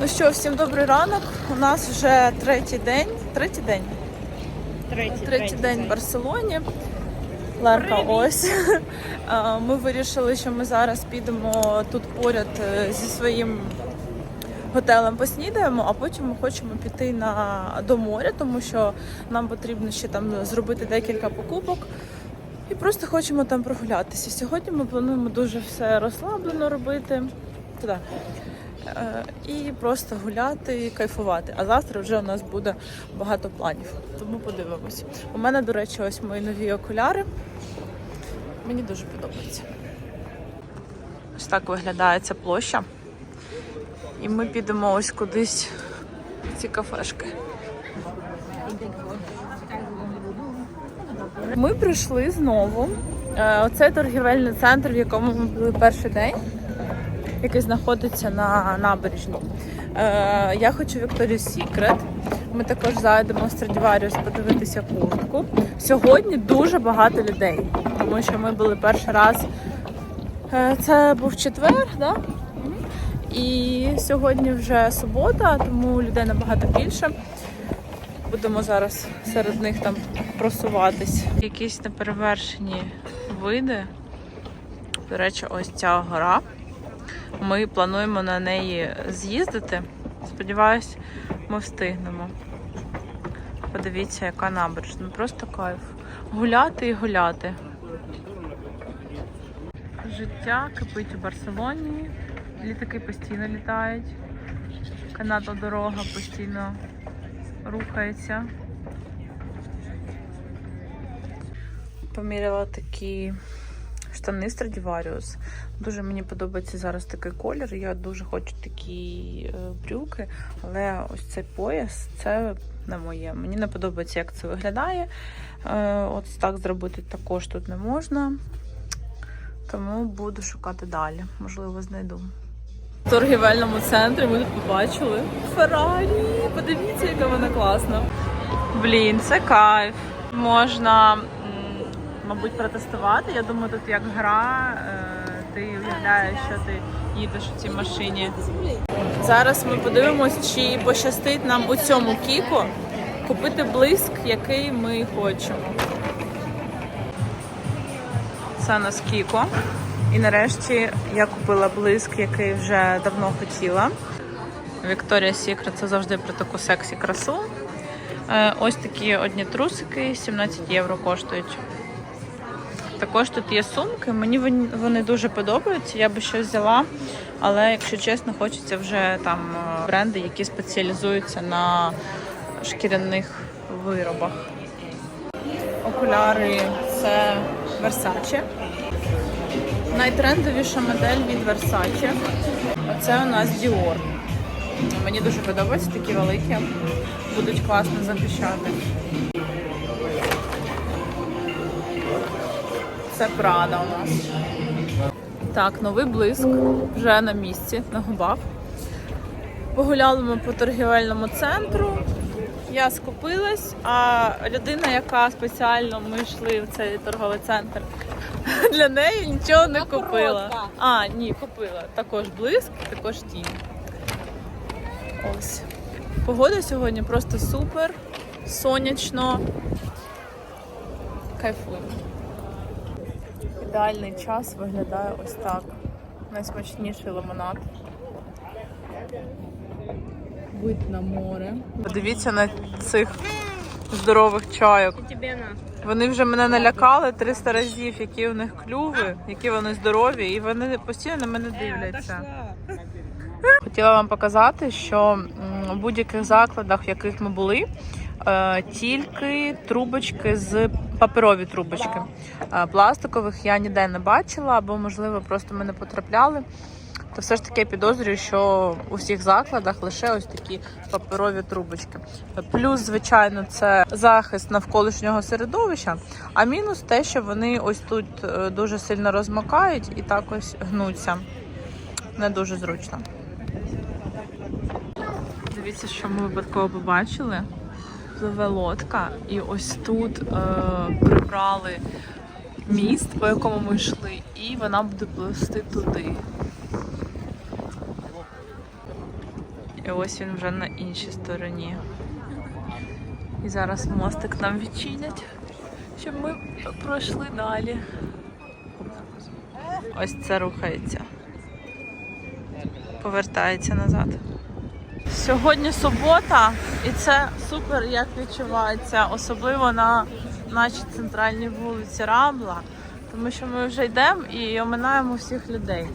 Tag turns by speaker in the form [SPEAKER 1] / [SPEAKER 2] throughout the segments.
[SPEAKER 1] Ну що, всім добрий ранок. У нас вже третій день. Третій день.
[SPEAKER 2] Третій,
[SPEAKER 1] Третій день в Барселоні. Ларка ось. Ми вирішили, що ми зараз підемо тут поряд е, зі своїм готелем поснідаємо, а потім ми хочемо піти на до моря, тому що нам потрібно ще там зробити декілька покупок. І просто хочемо там прогулятися. Сьогодні ми плануємо дуже все розслаблено робити. Туди. Е, І просто гуляти і кайфувати. А завтра вже у нас буде багато планів. Тому подивимось. У мене, до речі, ось мої нові окуляри. Мені дуже подобається. Ось так виглядає ця площа. І ми підемо ось кудись в ці кафешки. Ми прийшли знову. Е, Оце торгівельний центр, в якому ми були перший день, який знаходиться на набережні. Е, Я хочу Victoria's Secret. Ми також зайдемо в Stradivarius подивитися куртку. Сьогодні дуже багато людей, тому що ми були перший раз. Е, Це був четвер, да? І сьогодні вже субота, тому людей набагато більше. Будемо зараз серед них там просуватись. Якісь неперевершені види. До речі, ось ця гора. Ми плануємо на неї з'їздити. Сподіваюсь, ми встигнемо. Подивіться, яка набережна. Просто кайф. Гуляти і гуляти. Життя кипить у Барселоні. Літаки постійно літають. Канатна дорога постійно рухається. Поміряла такі штани Stradivarius. Дуже мені подобається зараз такий колір. Я дуже хочу такі е, брюки, але ось цей пояс це не моє. Мені не подобається, як це виглядає. Е, От так зробити також тут не можна. Тому буду шукати далі. Можливо, знайду. В торгівельному центрі ми тут побачили Феррарі. Подивіться, яка вона класна. Блін, це кайф. Можна, мабуть, протестувати. Я думаю, тут як гра. е, Ти уявляєш, що ти їдеш у цій машині. Зараз ми подивимось, чи пощастить нам у цьому кіку купити блиск, який ми хочемо. Це нас Кіко. І нарешті я купила блиск, який вже давно хотіла. Victoria's Secret це завжди про таку сексі красу. Е, Ось такі одні трусики, 17 євро коштують. Також тут є сумки. Мені вони- дуже подобаються. Я би щось взяла, але якщо чесно, хочеться вже там е, бренди, які спеціалізуються на шкіряних виробах. Окуляри це Versace. Найтрендовіша модель від Versace. Оце у нас Dior. Мені дуже подобаються такі великі. Будуть класно захищати. Це Prada у нас. Так, новий блиск вже на місці, на губах. Погуляли ми по торгівельному центру. Я скупилась, а людина, яка спеціально ми йшли в цей торговий центр, для неї нічого не купила. А, ні, купила. Також блиск, також тінь. Ось. Погода сьогодні просто супер, сонячно. Кайфуємо. Ідеальний час виглядає ось так. Найсмачніший лимонад. Вид на море. Подивіться на цих здорових чайок. Вони вже мене налякали 300 разів, які у них клюви, які вони здорові, і вони постійно на мене дивляться. Хотіла вам показати, що у будь-яких закладах, в яких ми були, е, тільки трубочки з паперові трубочки. Е, Пластикових я ніде не бачила, або, можливо, просто ми не потрапляли. То все ж таки я підозрюю, що у всіх закладах лише ось такі паперові трубочки. Плюс, звичайно, це захист навколишнього середовища, а мінус те, що вони ось тут е, дуже сильно розмокають і так ось гнуться. Не дуже зручно. Дивіться, що ми випадково побачили. Пливе лодка, і ось тут е, прибрали міст, по якому ми йшли, і вона буде плисти туди. І ось він вже на іншій стороні. І зараз мостик нам відчинять, щоб ми пройшли далі. Ось це рухається. Повертається назад. Сьогодні субота, і це супер як відчувається, особливо на нашій центральній вулиці Рамбла, тому що ми вже йдемо і оминаємо всіх людей.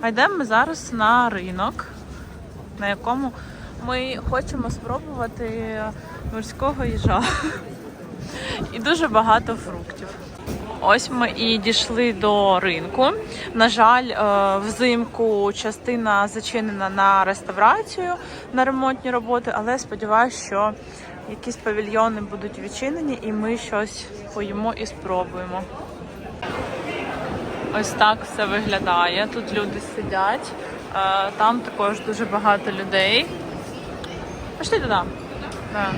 [SPEAKER 1] А йдемо ми зараз на ринок, на якому ми хочемо спробувати морського їжа. І дуже багато фруктів. Ось ми і дійшли до ринку. На жаль, е, взимку частина зачинена на реставрацію на ремонтні роботи, але сподіваюся, що якісь павільйони будуть відчинені і ми щось поїмо і спробуємо. Ось так все виглядає. Тут люди сидять, е, там також дуже багато людей. Пішли туди. Да.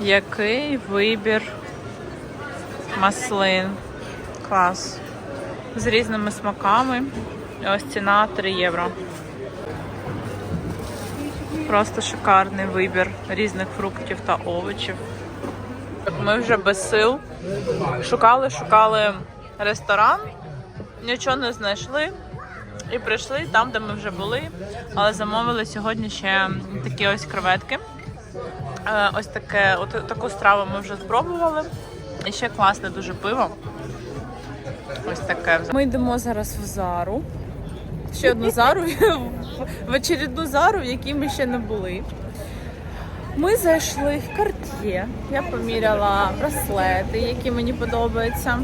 [SPEAKER 1] Який вибір маслин. Клас. З різними смаками. Ось ціна 3 євро. Просто шикарний вибір різних фруктів та овочів. Ми вже без сил. Шукали, шукали ресторан, нічого не знайшли. І прийшли там, де ми вже були, але замовили сьогодні ще такі ось креветки. Е, Ось таке, от таку страву ми вже спробували. І ще класне дуже пиво. Ось таке. Ми йдемо зараз в Зару. Ще одну зару, в очередну зару, в якій ми ще не були. Ми зайшли в Cartier. Я поміряла браслети, які мені подобаються.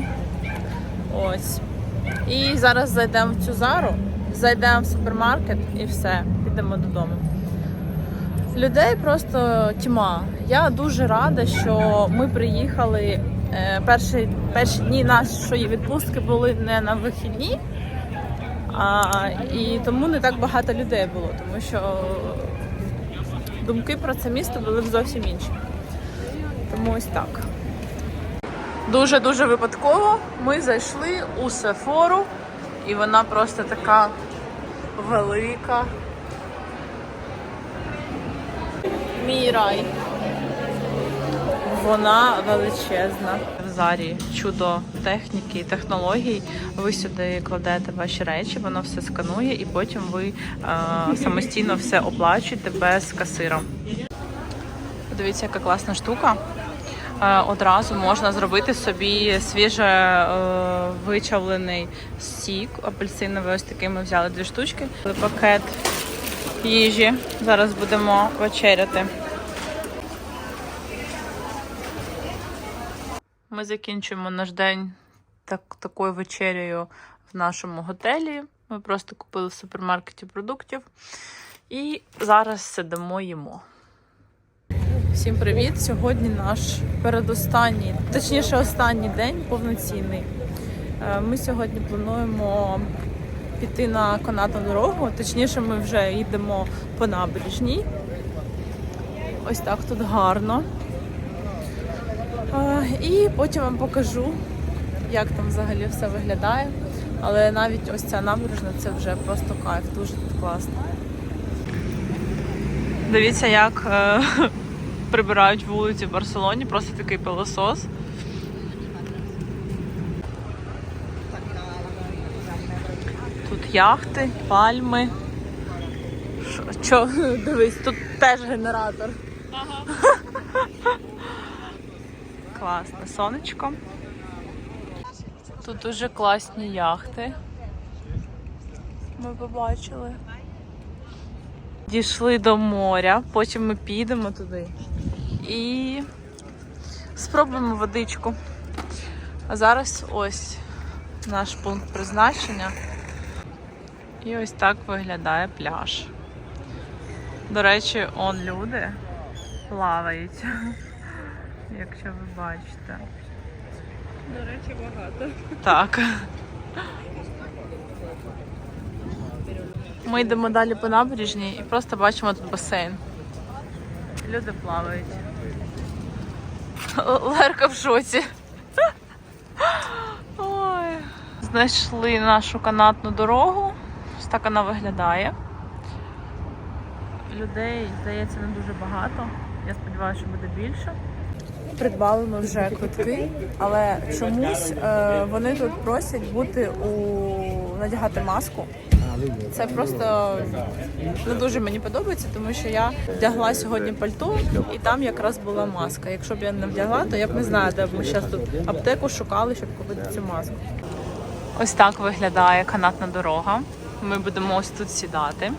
[SPEAKER 1] Ось. І зараз зайдемо в цю зару, зайдемо в супермаркет і все, підемо додому. Людей просто тьма. Я дуже рада, що ми приїхали. Е, Перші, перші дні нашої відпустки були не на вихідні, а, і тому не так багато людей було, тому що думки про це місто були зовсім інші. Тому ось так. Дуже-дуже випадково ми зайшли у Сефору, і вона просто така велика. Мій рай. Вона величезна. В зарі чудо техніки і технологій. Ви сюди кладете ваші речі, воно все сканує, і потім ви е, самостійно все оплачуєте без касира. Подивіться, яка класна штука. Е, Одразу можна зробити собі свіже е, вичавлений сік апельсиновий. Ось такий ми взяли дві штучки. Пакет їжі. Зараз будемо вечеряти. Ми закінчуємо наш день так, такою вечерею в нашому готелі. Ми просто купили в супермаркеті продуктів і зараз сидимо їмо. Всім привіт! Сьогодні наш передостанній, точніше, останній день повноцінний. Е, Ми сьогодні плануємо піти на канатну дорогу. Точніше, ми вже йдемо по набережній. Ось так тут гарно. І потім вам покажу, як там взагалі все виглядає. Але навіть ось ця набережна це вже просто кайф, дуже тут класно. Дивіться, як е, прибирають вулиці в Барселоні, просто такий пилосос. Тут яхти, пальми. Що? Дивись, тут теж генератор. Класне сонечко. Тут дуже класні яхти. Ми побачили. Дійшли до моря, потім ми підемо туди і спробуємо водичку. А зараз ось наш пункт призначення. І ось так виглядає пляж. До речі, он люди плавають, якщо ви бачите.
[SPEAKER 2] До речі, багато.
[SPEAKER 1] Так. Ми йдемо далі по набережній і просто бачимо тут басейн. Люди плавають. Лерка в шоці. Ой. Знайшли нашу канатну дорогу. Ось так вона виглядає. людей, здається, не дуже багато. Я сподіваюся, що буде більше. Придбали вже квитки, але чомусь е, вони тут просять бути у надягати маску. Це просто не дуже мені подобається, тому що я вдягла сьогодні пальто, і там якраз була маска. Якщо б я не вдягла, то я б не знаю, де б ми зараз тут аптеку шукали, щоб купити цю маску. Ось так виглядає канатна дорога. Ми будемо ось тут сідати.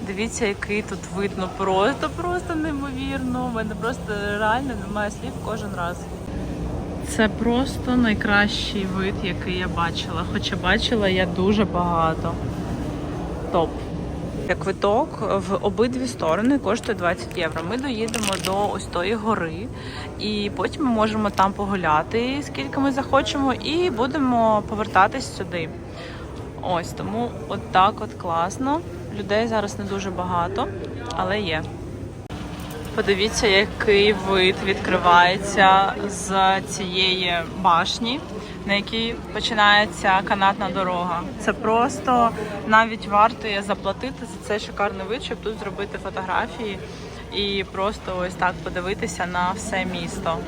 [SPEAKER 1] Дивіться, який тут видно просто, просто неймовірно. У мене просто реально немає слів кожен раз. Це просто найкращий вид, який я бачила. Хоча бачила я дуже багато. Топ. Квиток в обидві сторони коштує 20 євро. Ми доїдемо до ось тої гори, і потім ми можемо там погуляти, скільки ми захочемо, і будемо повертатись сюди. Ось тому от так от класно. Людей зараз не дуже багато, але є. Подивіться, який вид відкривається з цієї башні, на якій починається канатна дорога. Це просто навіть вартує заплатити за цей шикарний вид, щоб тут зробити фотографії і просто ось так подивитися на все місто.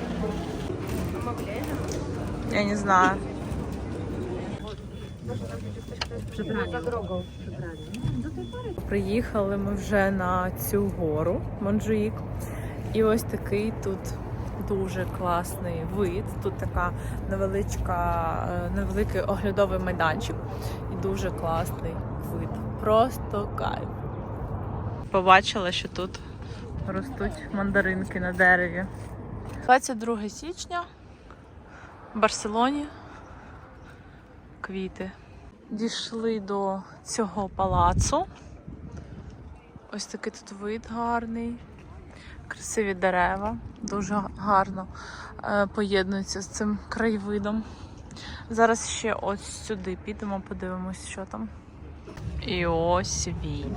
[SPEAKER 1] Я не знаю. Приїхали ми вже на цю гору Монжуїк. І ось такий тут дуже класний вид. Тут така невеличка, е, невеликий оглядовий майданчик і дуже класний вид. Просто кайф. Побачила, що тут ростуть мандаринки на дереві. 22 січня в Барселоні. Квіти. Дійшли до цього палацу. Ось такий тут вид гарний, красиві дерева, дуже гарно е, поєднуються з цим краєвидом. Зараз ще ось сюди підемо, подивимось, що там. І ось він.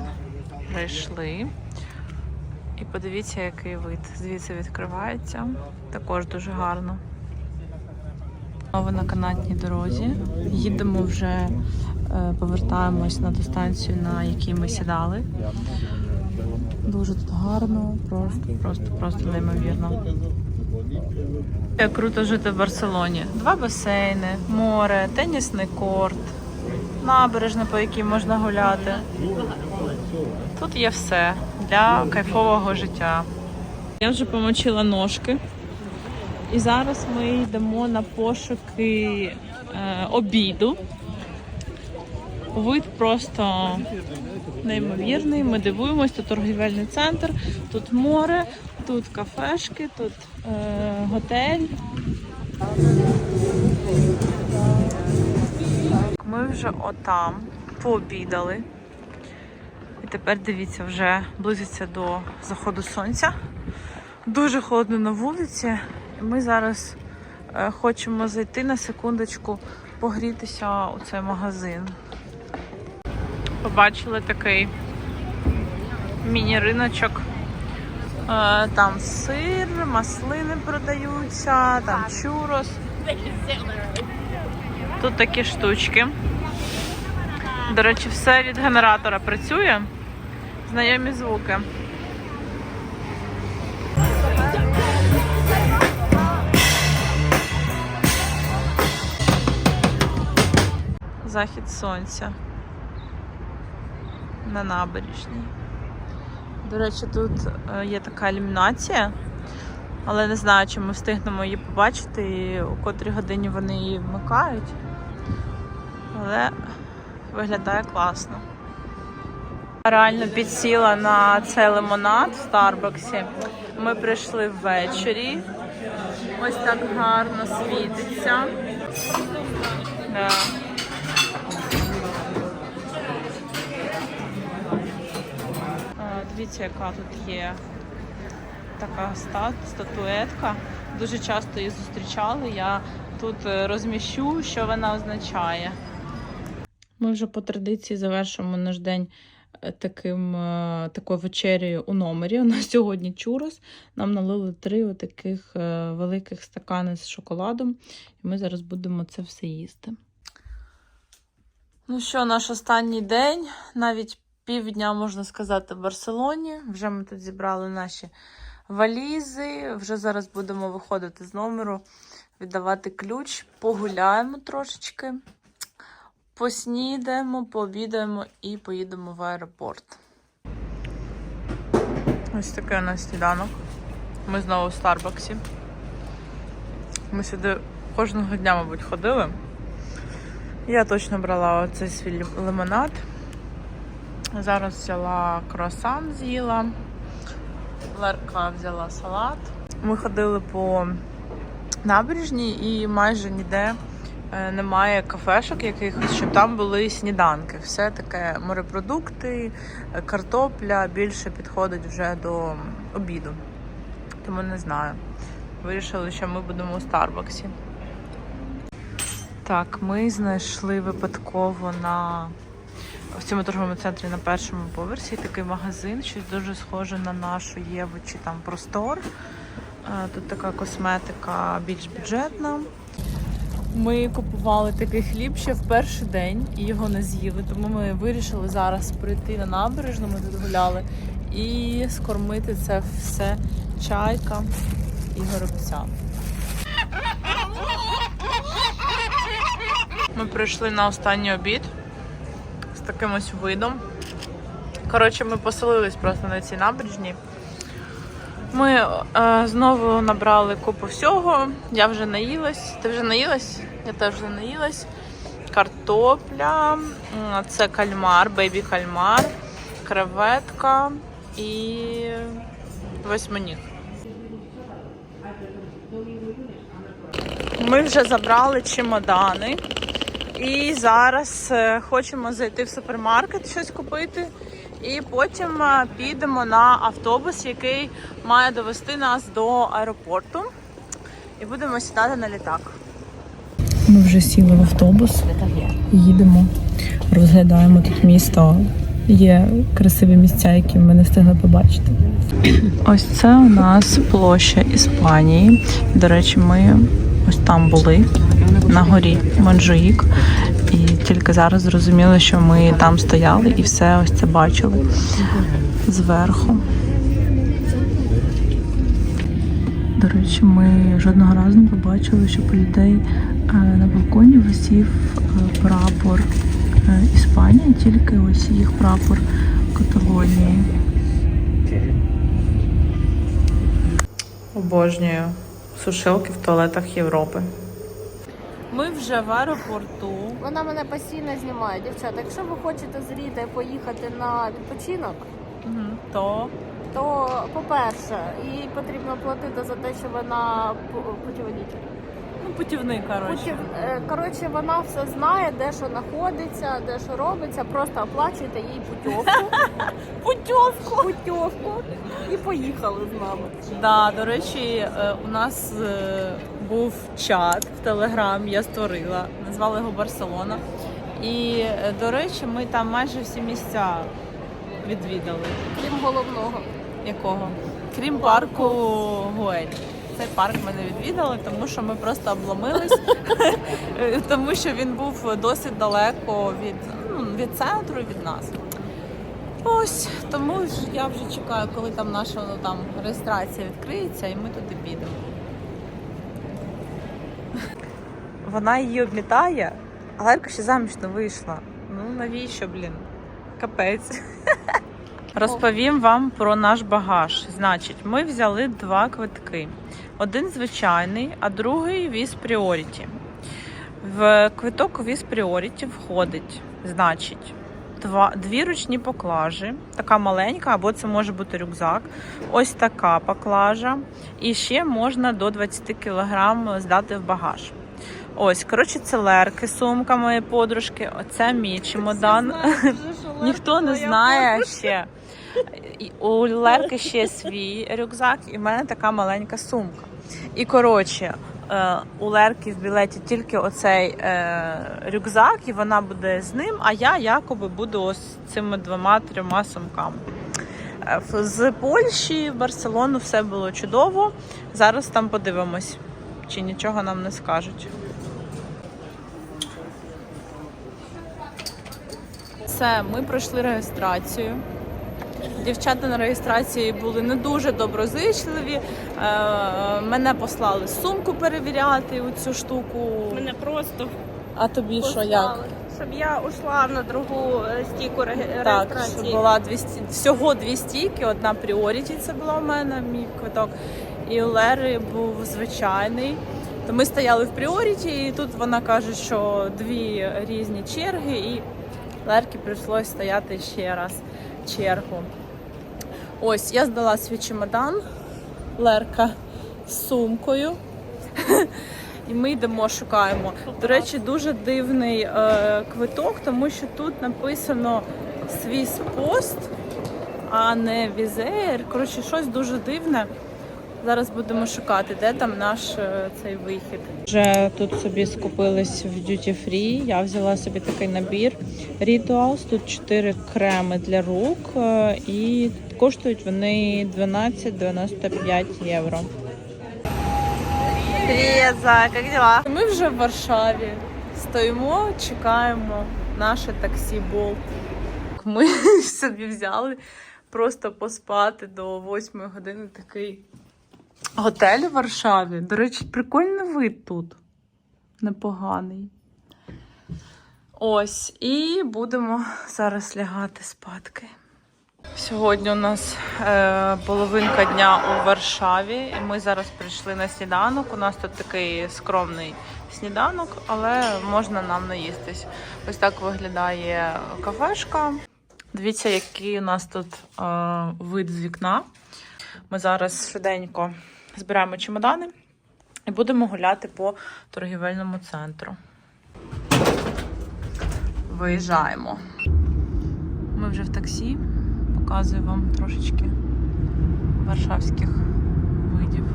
[SPEAKER 1] Прийшли. І подивіться, який вид. Звідси відкривається. Також дуже гарно. Знову на канатній дорозі. Їдемо вже, е, повертаємось на ту станцію, на якій ми сідали. Дуже тут гарно, просто, просто, просто неймовірно. Як круто жити в Барселоні. Два басейни, море, тенісний корт, набережна, по якій можна гуляти. Тут є все для кайфового життя. Я вже помочила ножки. І зараз ми йдемо на пошуки е, обіду. Вид просто неймовірний. Ми дивуємось, тут торгівельний центр, тут море, тут кафешки, тут е, готель. Ми вже отам пообідали. І тепер дивіться, вже близиться до заходу сонця. Дуже холодно на вулиці. Ми зараз е, хочемо зайти на секундочку, погрітися у цей магазин. Побачили такий міні-риночок. Е, Там сир, маслини продаються, там чурос. Тут такі штучки. До речі, все від генератора працює. Знайомі звуки. Захід сонця на набережній. До речі, тут е, є така ілюмінація, але не знаю, чи ми встигнемо її побачити і у котрій годині вони її вмикають. Але виглядає класно. Реально підсіла на цей лимонад в Старбаксі. Ми прийшли ввечері. Ось так гарно світиться. Да. Е, Дивіться, яка тут є така статуетка. Дуже часто її зустрічали. Я тут е, розміщу, що вона означає. Ми вже по традиції завершимо наш день е, таким, е, такою вечерею у номері. У нас сьогодні чурос. Нам налили три отаких великих стакани з шоколадом, і ми зараз будемо це все їсти. Ну що, наш останній день, навіть півдня, можна сказати, в Барселоні. Вже ми тут зібрали наші валізи. Вже зараз будемо виходити з номеру, віддавати ключ, погуляємо трошечки, поснідаємо, пообідаємо і поїдемо в аеропорт. Ось такий у нас сніданок. Ми знову в Старбаксі. Ми сюди кожного дня, мабуть, ходили. Я точно брала оцей свій лимонад. Зараз взяла круасан, з'їла. Лерка взяла салат. Ми ходили по набережній і майже ніде е, немає кафешок якихось, щоб там були сніданки. Все таке морепродукти, картопля більше підходить вже до обіду. Тому не знаю. Вирішили, що ми будемо у Старбаксі. Так, ми знайшли випадково на в цьому торговому центрі на першому поверсі такий магазин, щось дуже схоже на нашу Єву чи там простор. Е, Тут така косметика більш бюджетна. Ми купували такий хліб ще в перший день і його не з'їли, тому ми вирішили зараз прийти на набережну, ми тут гуляли, і скормити це все чайкам і горобцям. Ми прийшли на останній обід таким видом. Коротше, ми поселились просто на цій набережній. Ми е, знову набрали купу всього. Я вже наїлась. Ти вже наїлась? Я теж вже наїлась. Картопля, це кальмар, бейбі кальмар, креветка і восьминіг. Ми вже забрали чемодани. І зараз е, хочемо зайти в супермаркет, щось купити. І потім е, підемо на автобус, який має довести нас до аеропорту. І будемо сідати на літак.
[SPEAKER 3] Ми вже сіли в автобус, їдемо, розглядаємо тут місто. Є красиві місця, які ми не встигли побачити.
[SPEAKER 1] Ось це у нас площа Іспанії. До речі, ми ось там були на горі Монжуїк. І тільки зараз зрозуміли, що ми там стояли і все ось це бачили зверху. До речі, ми жодного разу не побачили, щоб у людей е, на балконі висів е, прапор е, Іспанії, тільки ось їх прапор Каталонії. Обожнюю сушилки в туалетах Європи. Ми вже в аеропорту.
[SPEAKER 2] Вона мене постійно знімає, дівчата. Якщо ви хочете з Ріди поїхати на відпочинок,
[SPEAKER 1] То
[SPEAKER 2] то по-перше, їй потрібно платити за те, що вона п- путіводитель.
[SPEAKER 1] Ну, путівний, коротше.
[SPEAKER 2] Путів... е, Коротше, вона все знає, де що знаходиться, де що робиться. Просто оплачуйте їй путівку,
[SPEAKER 1] Путівку!
[SPEAKER 2] путівку і поїхали з нами.
[SPEAKER 1] Да, до речі, е, у нас е, був чат в Телеграм, я створила, назвали його Барселона. І, до речі, ми там майже всі місця відвідали.
[SPEAKER 2] Крім головного.
[SPEAKER 1] Якого? Крім парку Гуель. Цей парк ми не відвідали, тому що ми просто обломились, тому що він був досить далеко від, ну, від центру від нас. Ось, тому я вже чекаю, коли там наша ну, там, реєстрація відкриється, і ми туди підемо. Вона її обмітає, а Лерка ще заміж не вийшла. Ну навіщо, блін? Капець. Розповім вам про наш багаж. Значить, ми взяли два квитки. Один звичайний, а другий віз Priority. В квиток віз Priority входить, значить, два, дві ручні поклажі, така маленька, або це може бути рюкзак. Ось така поклажа. І ще можна до 20 кг здати в багаж. Ось, коротше, це лерки, сумка моєї подружки. Оце мій чемодан. Ніхто не знає ще. У Лерки ще свій рюкзак, і в мене така маленька сумка. І коротше, е, у Лерки в білеті тільки оцей е, рюкзак, і вона буде з ним, а я якоби буду ось цими двома трьома сумками. Е, З Польщі в Барселону все було чудово. Зараз там подивимось, чи нічого нам не скажуть. Все, ми пройшли реєстрацію. Дівчата на реєстрації були не дуже доброзичливі. Е, мене послали сумку перевіряти у цю штуку.
[SPEAKER 2] Мене просто
[SPEAKER 1] А тобі що як?
[SPEAKER 2] Щоб я ушла на другу е, стійку реги-
[SPEAKER 1] Так, що була дві сті- всього дві стійки, одна пріоріті це була у мене, мій квиток. І у Лери був звичайний. То ми стояли в пріоріті, і тут вона каже, що дві різні черги, і Лерки прийшлось стояти ще раз чергу. Ось, я здала свій чемодан, Лерка з сумкою. І ми йдемо, шукаємо. До речі, дуже дивний е, квиток, тому що тут написано свіс пост, а не візеєр. Коротше, щось дуже дивне. Зараз будемо шукати, де там наш е, цей вихід. Вже тут собі скупились в Duty Free. Я взяла собі такий набір Rituals. Тут 4 креми для рук, е, і коштують вони 12,95 євро.
[SPEAKER 2] Зай, як дела?
[SPEAKER 1] Ми вже в Варшаві стоїмо, чекаємо наше таксі Болт. Ми собі взяли просто поспати до 8 години такий готель у Варшаві. До речі, прикольний вид тут. Непоганий. Ось, і будемо зараз лягати спадки. Сьогодні у нас е, половинка дня у Варшаві, і ми зараз прийшли на сніданок. У нас тут такий скромний сніданок, але можна нам наїстись. Ось так виглядає кафешка. Дивіться, який у нас тут е, вид з вікна. Ми зараз швиденько збираємо чемодани і будемо гуляти по торгівельному центру. Виїжджаємо. Ми вже в таксі. Показую вам трошечки варшавських видів.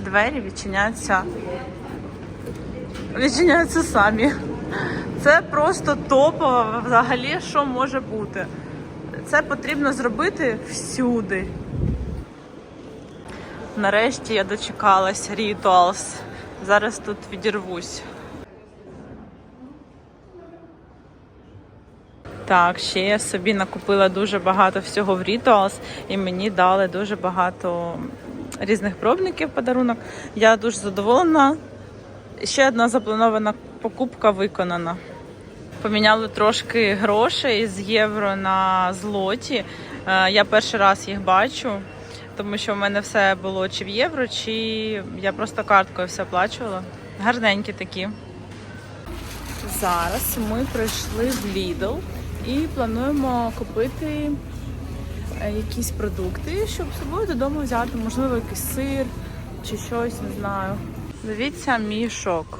[SPEAKER 1] Двері відчиняються. Відчиняються самі. Це просто топово взагалі, що може бути. Це потрібно зробити всюди. Нарешті я дочекалась Rituals. Зараз тут відірвусь. Так, ще я собі накупила дуже багато всього в Rituals і мені дали дуже багато різних пробників подарунок. Я дуже задоволена. Ще одна запланована покупка виконана. Поміняли трошки грошей з євро на злоті. Е, Я перший раз їх бачу, тому що в мене все було чи в євро, чи я просто карткою все оплачувала. Гарненькі такі. Зараз ми прийшли в Lidl і плануємо купити е, якісь продукти, щоб з собою додому взяти, можливо, якийсь сир чи щось, не знаю. Дивіться мій шок.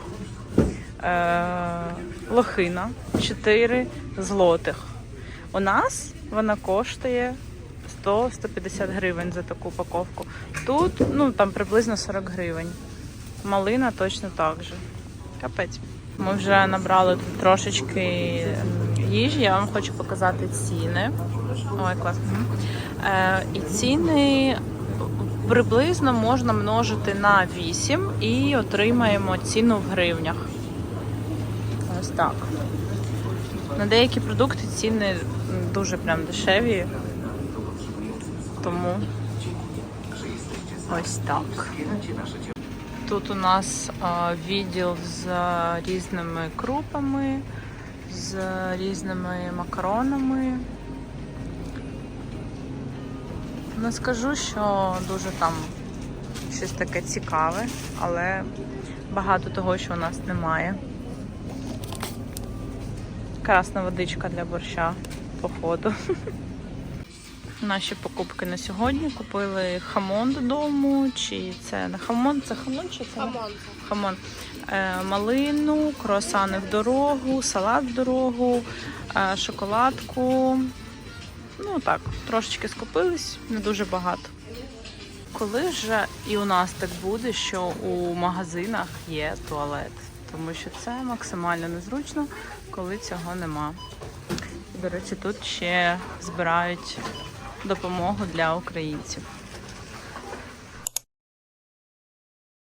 [SPEAKER 1] Е, лохина 4 злотих. У нас вона коштує 100-150 гривень за таку упаковку. Тут ну, там приблизно 40 гривень. Малина точно так же. Капець. Ми вже набрали тут трошечки їжі. Я вам хочу показати ціни. Ой, класно. Е, і ціни приблизно можна множити на 8 і отримаємо ціну в гривнях. Так. На деякі продукти ціни дуже прям дешеві. Тому ось так. Тут у нас відділ з різними крупами, з різними макаронами. Не скажу, що дуже там щось таке цікаве, але багато того, що у нас немає. Красна водичка для борща, походу. Наші покупки на сьогодні купили хамон додому, чи це не хамон, це хамон чи це?
[SPEAKER 2] Хамон.
[SPEAKER 1] хамон. Е, малину, круасани в дорогу, салат в дорогу, е, шоколадку. Ну так, трошечки скупились, не дуже багато. Коли ж і у нас так буде, що у магазинах є туалет, тому що це максимально незручно, коли цього нема. До речі, тут ще збирають допомогу для українців.